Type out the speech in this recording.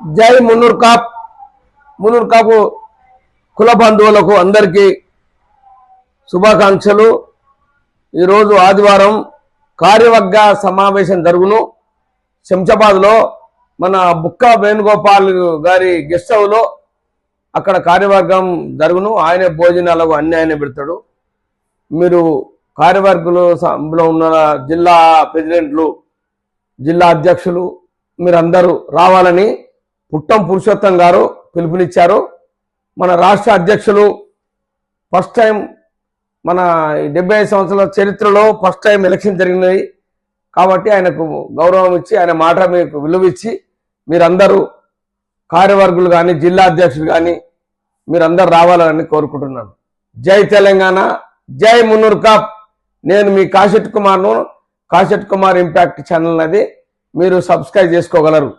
జై మున్నూర్ కాప్. మున్నూర్ కాపు కుల బంధువులకు అందరికీ శుభాకాంక్షలు. ఈరోజు ఆదివారం కార్యవర్గ సమావేశం జరుగును. శంషాబాద్లో మన బుక్క వేణుగోపాల్ గారి గెస్ట్ హౌలో అక్కడ కార్యవర్గం జరుగును. ఆయనే భోజనాలకు అన్ని ఆయనే పెడతాడు. మీరు కార్యవర్గులు సభలో ఉన్న జిల్లా ప్రెసిడెంట్లు జిల్లా అధ్యక్షులు మీరందరూ రావాలని పుట్టం పురుషోత్తం గారు పిలుపునిచ్చారు. మన రాష్ట్ర అధ్యక్షులు ఫస్ట్ టైం మన డెబ్బై ఐదు సంవత్సరాల చరిత్రలో ఫస్ట్ టైం ఎలక్షన్ జరిగినాయి. కాబట్టి ఆయనకు గౌరవం ఇచ్చి ఆయన మాట మీకు విలువిచ్చి మీరందరూ కార్యవర్గులు కానీ జిల్లా అధ్యక్షులు కానీ మీరందరూ రావాలని కోరుకుంటున్నాను. జై తెలంగాణ జై మున్నూరు కాప్. నేను మీ కాశెట్ కుమార్ను కాశెట్ కుమార్ ఇంపాక్ట్ ఛానల్ అది మీరు సబ్స్క్రైబ్ చేసుకోగలరు.